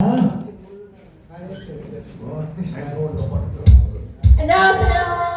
아. 안녕하세요.